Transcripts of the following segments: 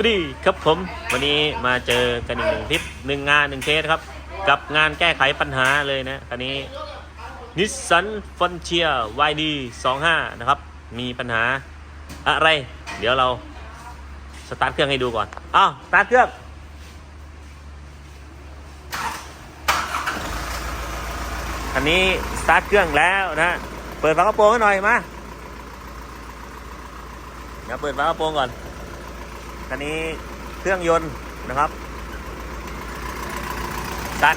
วัสดีครับผมวันนี้มาเจอกันอีกหนึ่งทริปหนึ่งงานหนึ่งเคสครับ กับงานแก้ไขปัญหาเลยนะคันนี้นิสสันฟอนเชีย YD 25นะครับ มีปัญหาอะไร เดี๋ยวเราสตาร์ทเครื่องให้ดูก่อนอ้าวสตาร์ทเครื่องอันนี้สตาร์ทเครื่องแล้วนะเปิดฝากระโปรงให้หน่อยมาเดี๋ยวเปิดฝากระโปรงก่อน คันนี้เครื่องยนต์นะครับดัน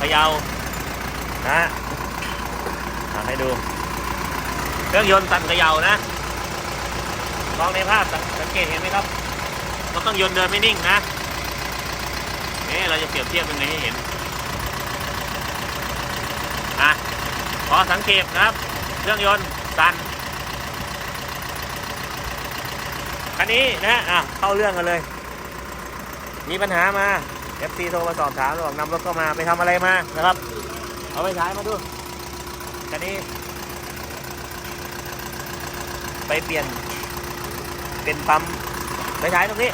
พะเยานะฮะอะให้ดู เครื่องยนต์ตันเขยานะมองในภาพสังสังเกตเห็นไหมครับว่าเครื่องยนต์เดินไม่นิ่งนะนี่เราจะเปรียบเทียบยังไงให้เห็นอะพอสังเกตนะครับ เครื่องยนต์สั่น คันนี้นะอะเข้าเรื่องกันเลย มีปัญหามา FC โทรมาสอบถามบอกนำรถเข้ามาไปทำอะไรมานะครับ เอาไปใช้มาดูคันนี้ ไปเปลี่ยน เป็นปั๊มไปใช้ตรงนี้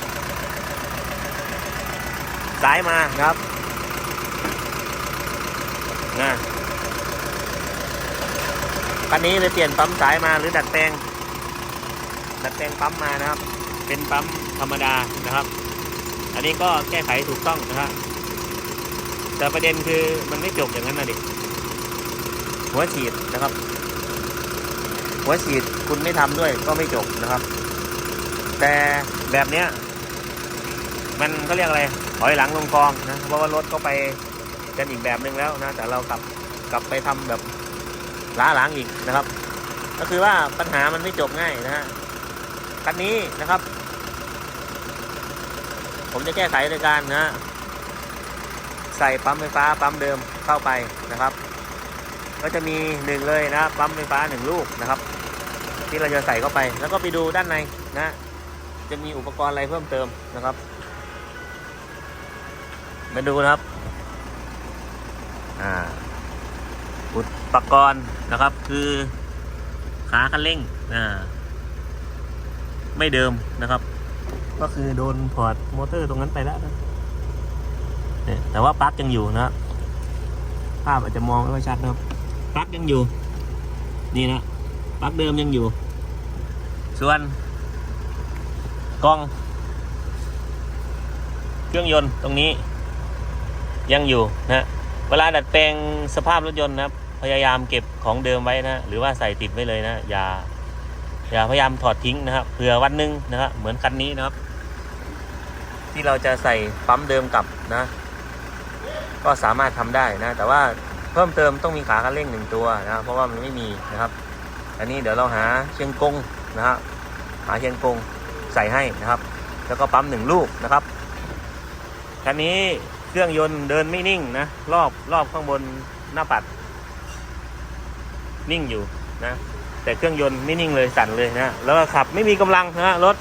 สายมานะครับนะคันนี้ไปเปลี่ยนปั๊มสายมาหรือดัดแปลงดัดแปลงปั๊มมานะครับ เป็นปั๊มธรรมดานะครับ อันนี้ก็แก้ไขถูกต้องนะครับแต่ประเด็นคือมันไม่จบอย่างนั้นนะดิหัวฉีดนะครับ หัวฉีดคุณไม่ทำด้วยก็ไม่จบนะครับ แต่แบบเนี้ย มันก็เรียกอะไรถอยหลังลงคลองนะเพราะว่ารถก็ไปกันอีกแบบหนึ่งแล้วนะแต่เรากลับกลับไปทำแบบล้าหลังอีกนะครับ ก็คือว่าปัญหามันไม่จบง่ายนะฮะคันนี้นะครับ ผมจะแก้ไขโดยการนะใส่ปั๊มไฟฟ้าปั๊มเดิมเข้าไปนะครับ ก็จะมีหนึ่งเลยนะปั๊มไฟฟ้าหนึ่งลูกนะครับ ที่เราจะใส่เข้าไป แล้วก็ไปดูด้านในนะ จะมีอุปกรณ์อะไรเพิ่มเติมนะครับมาดูนะครับอ่าอุปกรณ์นะครับคือขาคันเร่งอ่าไม่เดิมนะครับ ก็คือโดนพอร์ตมอเตอร์ตรงนั้นไปแล้วนะเนี่ยแต่ว่าปลั๊กยังอยู่นะภาพอาจจะมองไม่ค่อยชัดนะครับปลั๊กยังอยู่ นี่นะปลั๊กเดิมยังอยู่ ส่วนกล้อง เครื่องยนต์ตรงนี้ ยังอยู่นะเวลาดัดแปลงสภาพรถยนต์นะครับพยายามเก็บของเดิมไว้นะ หรือว่าใส่ติดไว้เลยนะ อย่า อย่าพยายามถอดทิ้งนะครับเผื่อวันหนึงนะครับเหมือนคันนี้นะครับ ที่เราจะใส่ปั๊มเดิมกลับนะ ก็สามารถทำได้นะ แต่ว่าเพิ่มเติมต้องมีขาคันเร่งหนึ่งตัวนะเพราะว่ามันไม่มีนะครับ อันนี้เดี๋ยวเราหาเชียงกงนะครับหาเชียงกงใส่ให้นะครับ แล้วก็ปั๊มหนึ่งลูกนะครับคันนี้เครื่องยนต์เดินไม่นิ่งนะรอบรอบข้างบนหน้าปัด นิ่งอยู่นะ แต่เครื่องยนต์ไม่นิ่งเลยสั่นเลยนะแล้วก็ขับไม่มีกำลังนะรถ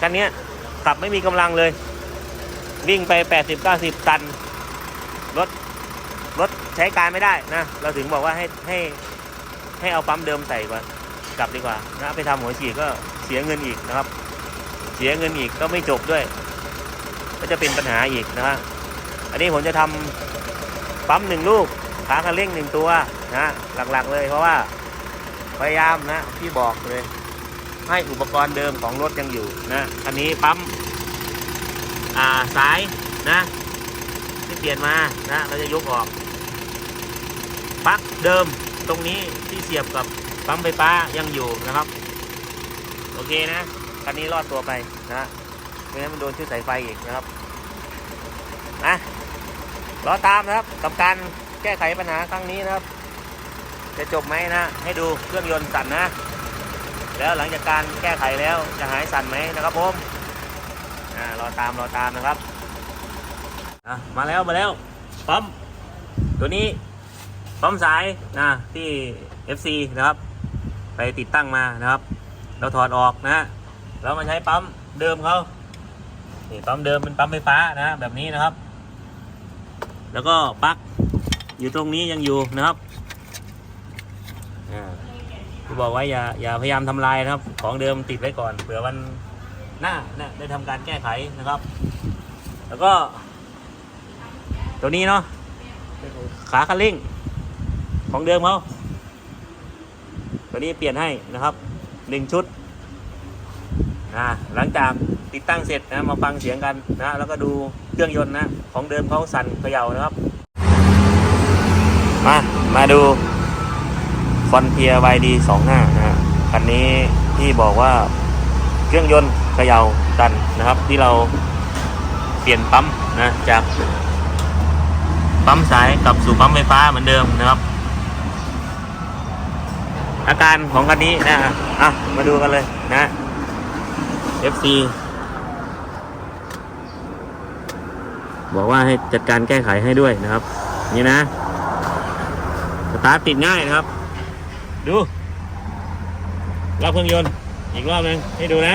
คันนี้ขับไม่มีกำลังเลย วิ่งไป 80 90 ตัน รถรถใช้การไม่ได้นะเราถึงบอกว่าให้ให้ให้เอาปั๊มเดิมใส่ก่อนกลับดีกว่านะไปทำหัวฉีดก็เสียเงินอีกนะครับ เสียเงินอีกก็ไม่จบด้วย ก็จะเป็นปัญหาอีกนะฮะอันนี้ผมจะทำปั๊มหนึ่งลูกขาคันเร่งหนึ่งตัวนะหลักๆเลยเพราะว่า พยายามนะที่บอกเลย ให้อุปกรณ์เดิมของรถยังอยู่นะอันนี้ปั๊มอ่าสายนะที่เปลี่ยนมานะเราจะยกออกปลั๊กเดิมตรงนี้ที่เสียบกับปั๊มไฟฟ้ายังอยู่นะครับ โอเคนะคันนี้รอดตัวไปนะไม่งั้นมันโดนชื่อสายไฟอีกนะครับนะรอตามนะครับกับการแก้ไขปัญหาครั้งนี้นะครับ จะจบไหมนะ ให้ดูเครื่องยนต์สั่นนะ แล้วหลังจากการแก้ไขแล้วจะหายสั่นไหมนะครับผมอ่ารอตามรอตามนะครับอะมาแล้วมาแล้วปั๊มตัวนี้ปั๊มสายนะที่ FC นะครับ ไปติดตั้งมานะครับ เราถอดออกนะเรามาใช้ปั๊มเดิมเขานี่ปั๊มเดิมเป็นปั๊มไฟฟ้านะแบบนี้นะครับ แล้วก็ปลั๊กอยู่ตรงนี้ยังอยู่นะครับ บอกไว้อย่าอย่าพยายามทำลายนะครับ ของเดิมติดไว้ก่อนเผื่อวันหน้าเนี่ยได้ทำการแก้ไขนะครับ แล้วก็ ตัวนี้เนาะขาคันเร่ง ของเดิมเขาตัวนี้เปลี่ยนให้นะครับหนึ่งชุดนะหลังจากติดตั้งเสร็จนะมาฟังเสียงกันนะแล้วก็ดูเครื่องยนต์นะ ของเดิมเขาสั่นเขย่านะครับ มา มาดู ฟอนเทียไวดีสองห้านะฮะคันนี้ที่บอกว่าเครื่องยนต์เขย่าดันนะครับ ที่เราเปลี่ยนปั๊มนะจากปั๊มสายกลับสู่ปั๊มไฟฟ้าเหมือนเดิมนะครับ อาการของคันนี้นะอะมาดูกันเลยนะ FC บอกว่าให้จัดการแก้ไขให้ด้วยนะครับ นี่นะสตาร์ทติดง่ายนะครับ ดูรับเครื่องยนต์อีกรอบหนึงให้ดูนะ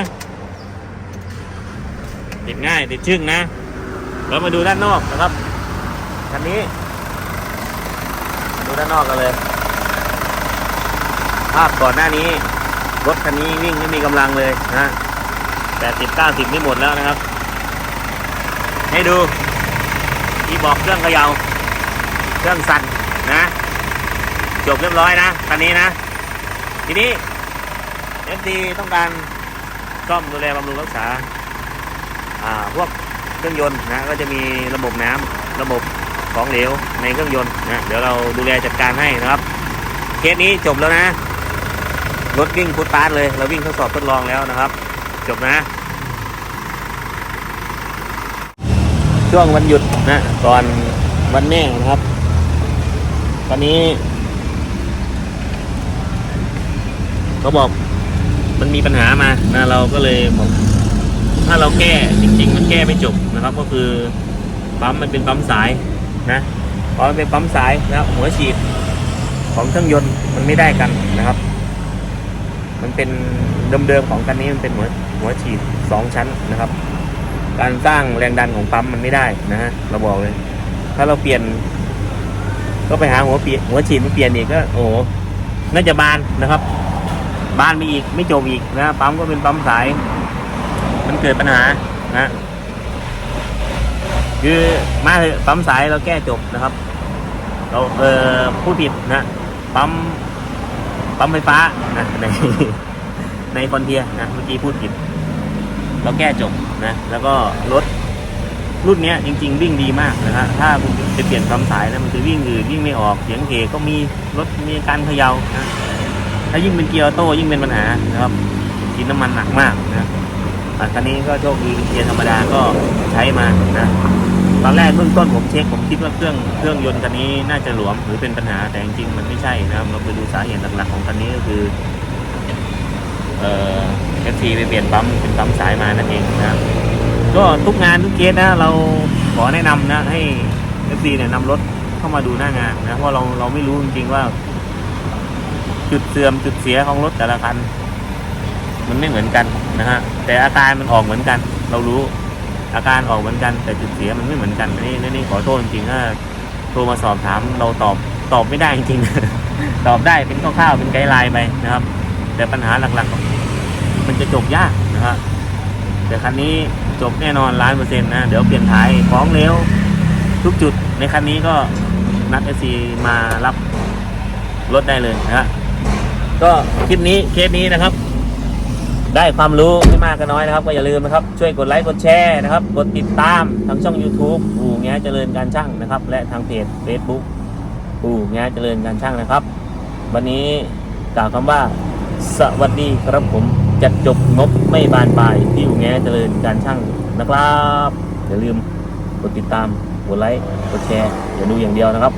ติดง่ายติดชึ่งนะ เรามาดูด้านนอกนะครับคันนี้ ดูด้านนอกกันเลย ภาพก่อนหน้านี้ รถคันนี้วิ่งไม่มีกำลังเลยนะแปดสิบเก้าสิบนี่หมดแล้วนะครับ ให้ดูที่บอกเครื่องเขยา่าเครื่องสั่นนะ จบเรียบร้อยนะคันนี้นะ ทีนี้ FD ต้องการซ่อมดูแลบำรุงรักษาอ่าพวกเครื่องยนต์นะก็จะมีระบบน้ำระบบของเหลวในเครื่องยนต์นะเดี๋ยวเราดูแลจัดการให้นะครับเคสนี้จบแล้วนะรถวิ่งพุตตาร์เลยเราวิ่งทดสอบทดลองแล้วนะครับ จบนะ ช่วงวันหยุดนะก่อนวันแม่นะครับ ตอนนี้ เขาบอกมันมีปัญหามานะเราก็เลยบอกถ้าเราแก้จริง ๆ มันแก้ไม่จบนะครับ ก็คือปั๊มมันเป็นปั๊มสายนะพอมันเป็นปั๊มสายนะครับหัวฉีดของเครื่องยนต์มันไม่ได้กันนะครับ มันเป็นเดิมๆของคันนี้มันเป็นหัวหัวฉีดสองชั้นนะครับ การสร้างแรงดันของปั๊มมันไม่ได้นะฮะเราบอกเลย ถ้าเราเปลี่ยน ก็ไปหาหัวเปลี่ยนหัวฉีดมาเปลี่ยนอีกก็ โอ้น่าจะบานนะครับ บ้านไปอีกไม่จบอีกนะปั๊มก็เป็นปั๊มสาย มันเกิดปัญหานะคือมาปั๊มสายเราแก้จบนะครับ เราเออพูดผิดนะปั๊มปั๊มไฟฟ้านะในในคอนเทียนะเมื่อกี้พูดผิด เราแก้จบนะ แล้วก็รถรุ่นนี้จริง ๆ วิ่งดีมากนะฮะถ้าคุณจะเปลี่ยนปั๊มสายนะมันจะวิ่งอืดวิ่งไม่ออกเสียงเกก็มีรถมีการเขย่านะ ถ้ายิ่งเป็นเกียร์ออโต้ยิ่งเป็นปัญหานะครับกินน้ำมันหนักมากนะอะคันนี้ก็โชคดีเป็นเกียร์ธรรมดาก็ใช้มานะตอนแรกเบื้องต้นผมเช็คผมคิดว่าเครื่องเครื่องยนต์คันนี้น่าจะหลวมหรือเป็นปัญหาแต่จริงๆมันไม่ใช่นะครับเราไปดูสาเหตุหลักๆของคันนี้ก็คือเอ่อเอฟซีไปเปลี่ยนปั๊มเป็นปั๊มสายมานั่นเองนะก็ทุกงานทุกเคสนะเราขอแนะนำนะให้เอฟซีเนี่ยนำรถเข้ามาดูหน้างานนะเพราะเราเราไม่รู้จริงๆว่า จุดเสื่อมจุดเสียของรถแต่ละคัน มันไม่เหมือนกันนะฮะแต่อาการมันออกเหมือนกัน เรารู้อาการออกเหมือนกัน แต่จุดเสียมันไม่เหมือนกันนี่นี่นี่ขอโทษจริงๆถ้าโทรมาสอบถามเราตอบตอบไม่ได้จริงๆตอบได้เป็นคร่าวๆเป็นไกด์ไลน์ไปนะครับ แต่ปัญหาหลักๆ มันจะจบยากนะฮะแต่คันนี้จบแน่นอนล้านเปอร์เซ็นต์นะเดี๋ยวเปลี่ยนท้ายของเร็วทุกจุดในคันนี้ก็นัดเอซีมารับรถได้เลยนะฮะ ก็คลิปนี้เคสนี้นะครับ ได้ความรู้ไม่มากก็น้อยนะครับ ก็อย่าลืมนะครับช่วยกดไลค์กดแชร์นะครับกดติดตามทางช่อง YouTube ปู่แง้เจริญการช่างนะครับ และทางเพจ Facebook ปู่แง้เจริญการช่างนะครับ วันนี้กล่าวคำว่า สวัสดีครับผมจัดจบงบไม่บานปลายที่ปู่แง้เจริญการช่างนะครับอย่าลืมกดติดตามกดไลค์กดแชร์อย่าดูอย่างเดียวนะครับ